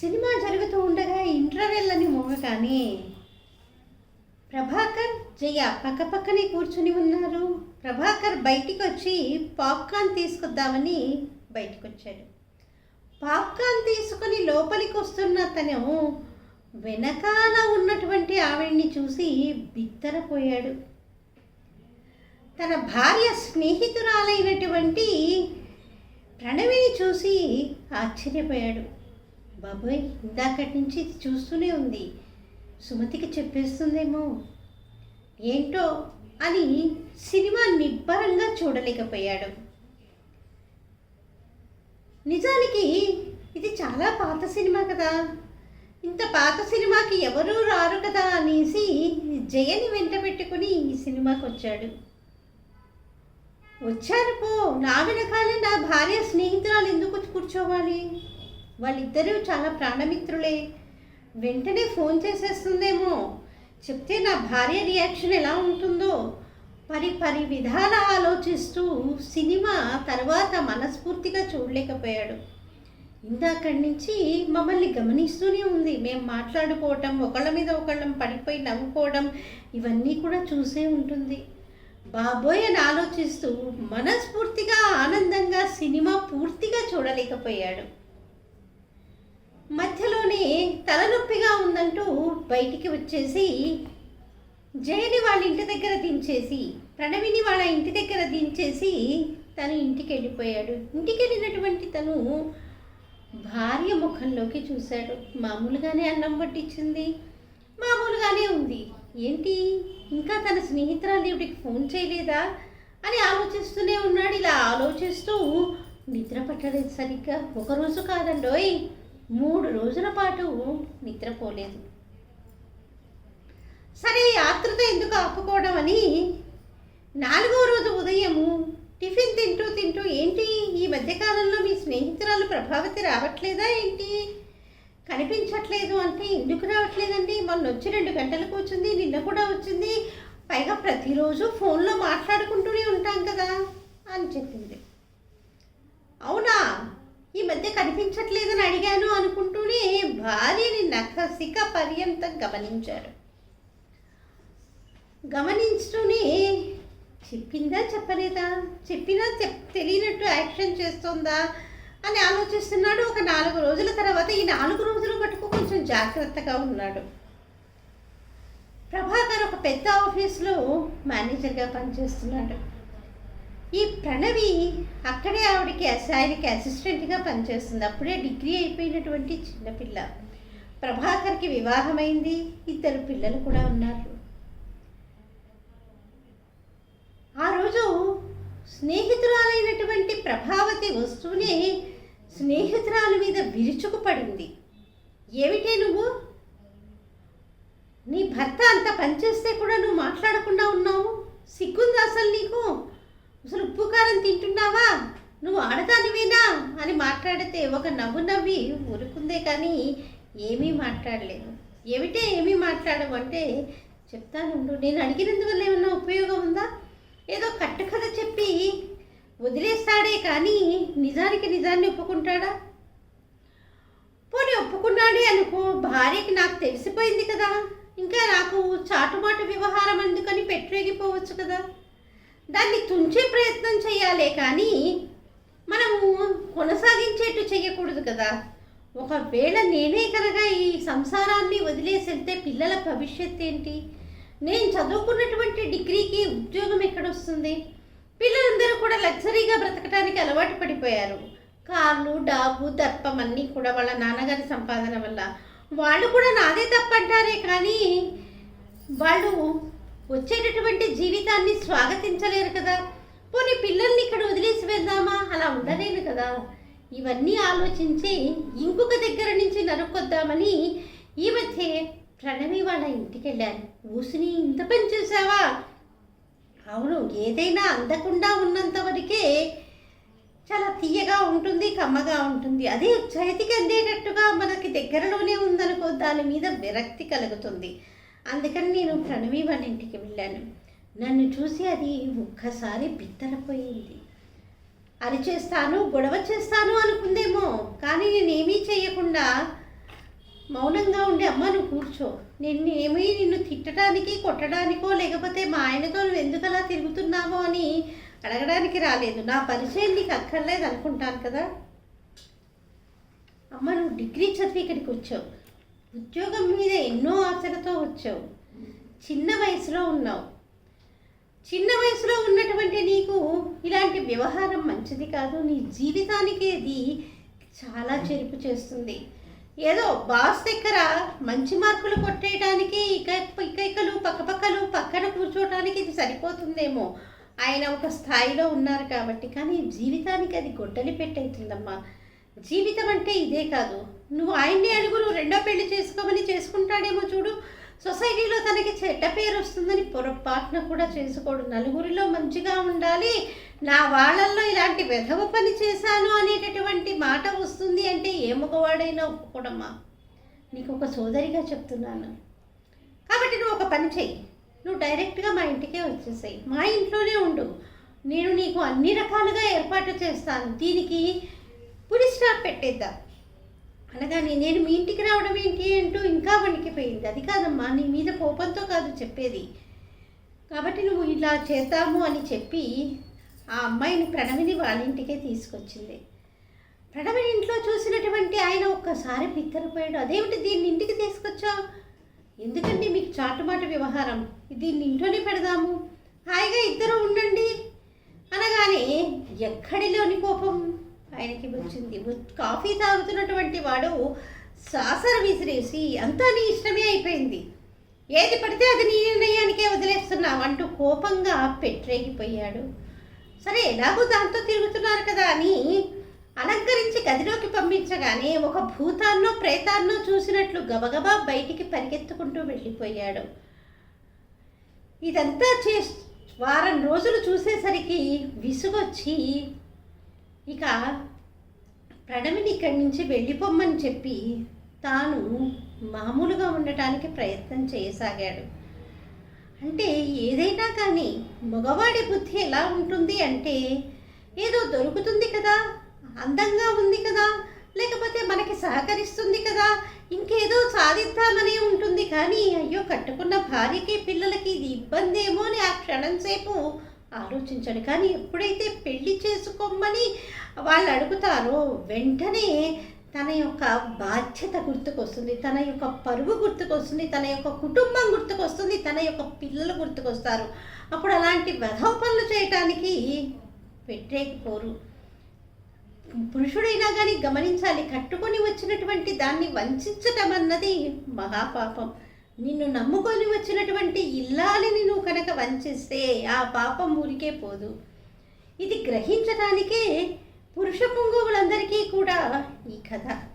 Cinema జరుగుతూ ఉండగా interval అని మోగగానే. ప్రభాకర్ జయ పక్కపక్కనే కూర్చుని ఉన్నారు. ప్రభాకర్ బయటికి వచ్చి పాప్కార్న్ తీసుకొద్దామని బయటికి వచ్చాడు పాప్కార్న్ తీసుకొని లోపలికి వస్తున్న తను వెనకాల ఉన్నటువంటి ఆవిడ్ని చూసి బిత్తరపోయాడు. తన భార్య స్నేహితురాలైనటువంటి ప్రణవిని చూసి ఆశ్చర్యపోయాడు. బాబోయ్ ఇందాకటి నుంచి ఇది చూస్తూనే ఉంది. సుమతికి చెప్పేస్తుందేమో. ఏంటో అని సినిమా నిబ్బరంగా చూడలేకపోయాడు. నిజానికి ఇది చాలా పాత సినిమా కదా. ఇంత పాత సినిమాకి ఎవరూ రారు కదా అనేసి జయని వెంట పెట్టుకుని ఈ సినిమాకి వచ్చాడు. వచ్చారు పో నా వెనకాలే నా భార్య స్నేహితురాలు ఎందుకు కూర్చోవాలి? వాళ్ళిద్దరూ చాలా ప్రాణమిత్రులే. వెంటనే ఫోన్ చేసేస్తుందేమో. చెప్తే నా భార్య రియాక్షన్ ఎలా ఉంటుందో. పరి పరి విధాల ఆలోచిస్తూ సినిమా తర్వాత మనస్ఫూర్తిగా చూడలేకపోయాడు. ఇందాకడి నుంచి మమ్మల్ని గమనిస్తూనే ఉంది. మేము మాట్లాడుకోవటం ఒకళ్ళ మీద ఒకళ్ళం పడిపోయి నవ్వుకోవడం ఇవన్నీ కూడా చూసే ఉంటుంది. బాబోయ్ అని ఆలోచిస్తూ మనస్ఫూర్తిగా ఆనందంగా సినిమా పూర్తిగా చూడలేకపోయాడు. మధ్యలోనే తలనొప్పిగా ఉందంటూ బయటికి వచ్చేసి జయని వాళ్ళ ఇంటి దగ్గర దించేసి ప్రణవిని వాళ్ళ ఇంటి దగ్గర దించేసి తను ఇంటికి వెళ్ళిపోయాడు ఇంటికి వెళ్ళినటువంటి తను భార్య ముఖంలోకి చూశాడు. మామూలుగానే అన్నం పట్టించింది. మామూలుగానే ఉంది. ఏంటి? ఇంకా తన స్నేహితురాలు ఇవిడికి ఫోన్ చేయలేదా? అని ఆలోచిస్తూనే ఉన్నాడు. ఇలా ఆలోచిస్తూ నిద్ర పట్టలేదు సరిగ్గా. ఒక రోజు కాదండోయ్. మూడు రోజుల పాటు నిద్రపోలేదు సరే ఆతృత ఎందుకు ఆపుకోవడం అని నాలుగో రోజు ఉదయము టిఫిన్ తింటూ తింటూ ఏంటి ఈ మధ్యకాలంలో మీ స్నేహితురాలు ప్రభావతి రావట్లేదా ఏంటి? కనిపించట్లేదు అంటే ఎందుకు రావట్లేదండి? మొన్న వచ్చి రెండు గంటలకు వచ్చింది నిన్న కూడా వచ్చింది. పైగా ప్రతిరోజు ఫోన్లో మాట్లాడుకుంటూనే ఉంటాం కదా అని చెప్పింది. అవునా? ఈ మధ్య కనిపించట్లేదని అడిగాను అనుకుంటూనే భార్యని నఖసిక పర్యంతం గమనించాడు గమనించుతూనే చెప్పిందా చెప్పలేదా? చెప్పినా చెప్ తెలియనట్టు యాక్షన్ చేస్తుందా అని ఆలోచిస్తున్నాడు. ఒక నాలుగు రోజుల తర్వాత ఈ నాలుగు రోజులు మటుకు కొంచెం జాగ్రత్తగా ఉన్నాడు. ప్రభాకర్ ఒక పెద్ద ఆఫీస్లో మేనేజర్గా పనిచేస్తున్నాడు. ఈ ప్రణవి అక్కడే ఆవిడకి ఆయనకి అసిస్టెంట్గా పనిచేస్తుంది. అప్పుడే డిగ్రీ అయిపోయినటువంటి చిన్నపిల్ల ప్రభాకర్కి వివాహమైంది. ఇద్దరు పిల్లలు కూడా ఉన్నారు. ఆ రోజు స్నేహితురాలైనటువంటి ప్రభావతి వస్తూనే స్నేహితురాలు మీద విరుచుకుపడింది. ఏమిటే నువ్వు? నీ భర్త అంత పనిచేస్తే కూడా నువ్వు మాట్లాడకుండా ఉన్నావు? సిగ్గుంది అసలు నీకు? అసలు ఉప్పు కారం తింటున్నావా? నువ్వు ఆడదానివేనా? అని మాట్లాడితే ఒక నవ్వు నవ్వి ఊరుకుందే కానీ ఏమీ మాట్లాడలేదు. ఏమిటే ఏమీ మాట్లాడవు అంటే చెప్తానుండు నేను అడిగినందువల్ల ఏమన్నా ఉపయోగం ఉందా? ఏదో కట్టుకథ చెప్పి వదిలేస్తాడే కానీ నిజానికి నిజాన్ని ఒప్పుకుంటాడా? పోనీ ఒప్పుకున్నాడే అనుకో భార్యకి నాకు తెలిసిపోయింది కదా. ఇంకా నాకు చాటుమాటు వ్యవహారం ఎందుకని పెట్టరేగిపోవచ్చు కదా? దాన్ని తుంచే ప్రయత్నం చేయాలి కానీ మనము కొనసాగించేట్టు చేయకూడదు కదా. ఒకవేళ నేనే కనుక ఈ సంసారాన్ని వదిలేసి వెళ్తే పిల్లల భవిష్యత్ ఏంటి నేను చదువుకున్నటువంటి డిగ్రీకి ఉద్యోగం ఎక్కడొస్తుంది? పిల్లలందరూ కూడా లగ్జరీగా బ్రతకడానికి అలవాటు పడిపోయారు. కార్లు డాబు దర్పం అన్నీ కూడా వాళ్ళ నాన్నగారి సంపాదన వల్ల. వాళ్ళు కూడా నాదే తప్పంటారే కానీ వాళ్ళు వచ్చేటటువంటి జీవితాన్ని స్వాగతించలేరు కదా. పోనీ పిల్లల్ని ఇక్కడ వదిలేసి వెళ్దామా? అలా ఉండలేను కదా. ఇవన్నీ ఆలోచించి ఇంకొక దగ్గర నుంచి నరుక్కొద్దామని ఈ మధ్య ప్రణవి వాళ్ళ ఇంటికి వెళ్ళారు ఊసిని ఇంత పని చూసావా అవును ఏదైనా అందకుండా ఉన్నంత వరకే చాలా తీయగా ఉంటుంది కమ్మగా ఉంటుంది. అదే చేతికి అందేటట్టుగా మనకి దగ్గరలోనే ఉందనుకో దాని మీద విరక్తి కలుగుతుంది. అందుకని నేను ప్రణవి వాళ్ళ ఇంటికి వెళ్ళాను. నన్ను చూసి అది ఒక్కసారి బిత్తరపోయింది అరిచేస్తాను గొడవ చేస్తాను అనుకుందేమో కానీ నేనేమీ చేయకుండా మౌనంగా ఉండి అమ్మ నువ్వు కూర్చో. నిన్ను ఏమీ నిన్ను తిట్టడానికి కొట్టడానికో లేకపోతే మా ఆయనతో నువ్వు ఎందుకు అలా తిరుగుతున్నావో అని అడగడానికి రాలేదు. నా పరిచయం నీకు అక్కర్లేదు అనుకుంటాను కదా. అమ్మ నువ్వు డిగ్రీ చదివి ఇక్కడికి వచ్చావు. ఉద్యోగం మీద ఎన్నో ఆశలతో వచ్చావు. చిన్న వయసులో ఉన్నావు. చిన్న వయసులో ఉన్నటువంటి నీకు ఇలాంటి వ్యవహారం మంచిది కాదు. నీ జీవితానికి ఇది చాలా చెరుపు చేస్తుంది. ఏదో బాస్ దగ్గర మంచి మార్కులు కొట్టేయడానికి ఇక ఇకైకలు పక్కపక్కలు పక్కన కూర్చోవడానికి ఇది సరిపోతుందేమో. ఆయన ఒక స్థాయిలో ఉన్నారు కాబట్టి. కానీ జీవితానికి అది గొడ్డలి పెట్టేతుందమ్మా జీవితం అంటే ఇదే కాదు. నువ్వు ఆయన్ని అడుగు నువ్వు రెండో పెళ్ళి చేసుకోమని చేసుకుంటాడేమో చూడు. సొసైటీలో తనకి చెడ్డ పేరు వస్తుందని పొరపాటున కూడా చేసుకోడు. నలుగురిలో మంచిగా ఉండాలి. నా వాళ్ళల్లో ఇలాంటి వెధవ పని చేశాను అనేటటువంటి మాట వస్తుంది అంటే ఏ మగవాడైనా ఒప్పుకోడమ్మా. నీకు ఒక సోదరిగా చెప్తున్నాను. కాబట్టి నువ్వు ఒక పని చెయ్యి. నువ్వు డైరెక్ట్గా మా ఇంటికే వచ్చేసాయి. మా ఇంట్లోనే ఉండు. నేను నీకు అన్ని రకాలుగా ఏర్పాటు చేస్తాను. దీనికి పులి స్టాప్ పెట్టేద్దాం. అనగానే నేను మీ ఇంటికి రావడం ఏంటి అంటూ ఇంకా వణికిపోయింది. అది కాదమ్మా నీ మీద కోపంతో కాదు చెప్పేది. కాబట్టి నువ్వు ఇలా చేద్దాము అని చెప్పి ఆ అమ్మాయిని ప్రణవిని వాళ్ళ ఇంటికే తీసుకొచ్చింది. ప్రణవిని ఇంట్లో చూసినటువంటి ఆయన ఒక్కసారి బిత్తరపోయాడు అదేమిటి దీన్ని ఇంటికి తీసుకొచ్చావు? ఎందుకండి మీకు చాటుమాటు వ్యవహారం? దీన్ని ఇంట్లోనే పెడదాము. హాయిగా ఇద్దరు ఉండండి. అనగానే ఎక్కడిలోని కోపం? ఆయనకి వచ్చింది కాఫీ తాగుతున్నటువంటి వాడు సాసర విసిరేసి అంతా నీ ఇష్టమే అయిపోయింది. ఏది పడితే అది నీ నిర్ణయానికే వదిలేస్తున్నావు అంటూ కోపంగా పెట్టరేగిపోయాడు. సరే ఎలాగో దాంతో తిరుగుతున్నారు కదా అని అలంకరించి గదిలోకి పంపించగానే ఒక భూతాన్నో ప్రేతాన్నో చూసినట్లు గబగబా బయటికి పరిగెత్తుకుంటూ వెళ్ళిపోయాడు. ఇదంతా చే వారం రోజులు చూసేసరికి విసుగొచ్చి ఇక ప్రణవిని ఇక్కడి నుంచి వెళ్ళిపోమ్మని చెప్పి తాను మామూలుగా ఉండటానికి ప్రయత్నం చేయసాగాడు. అంటే ఏదైనా కానీ మగవాడి బుద్ధి ఎలా ఉంటుంది అంటే ఏదో దొరుకుతుంది కదా అందంగా ఉంది కదా లేకపోతే మనకి సహకరిస్తుంది కదా ఇంకేదో సాధిద్దామనే ఉంటుంది. కానీ అయ్యో కట్టుకున్న భార్యకి పిల్లలకి ఇది ఇబ్బంది ఏమో అని ఆ క్షణం సేపు ఆలోచించాడు. కానీ ఎప్పుడైతే పెళ్ళి చేసుకోమని వాళ్ళు అడుగుతారో వెంటనే తన యొక్క బాధ్యత గుర్తుకొస్తుంది తన యొక్క పరువు గుర్తుకొస్తుంది తన యొక్క కుటుంబం గుర్తుకొస్తుంది తన యొక్క పిల్లలు గుర్తుకొస్తారు. అప్పుడు అలాంటి వెధవ పనులు చేయటానికి పెట్టేకపోరు పురుషుడైనా కానీ గమనించాలి కట్టుకొని వచ్చినటువంటి దాన్ని వంచటం అన్నది మహాపాపం. నిన్ను నమ్ముకొని వచ్చినటువంటి ఇల్లాలిని నువ్వు కనుక వంచిస్తే ఆ పాపం ఊరికే పోదు. ఇది గ్రహించడానికే పురుష పుంగవులందరికీ కూడా ఈ కథ.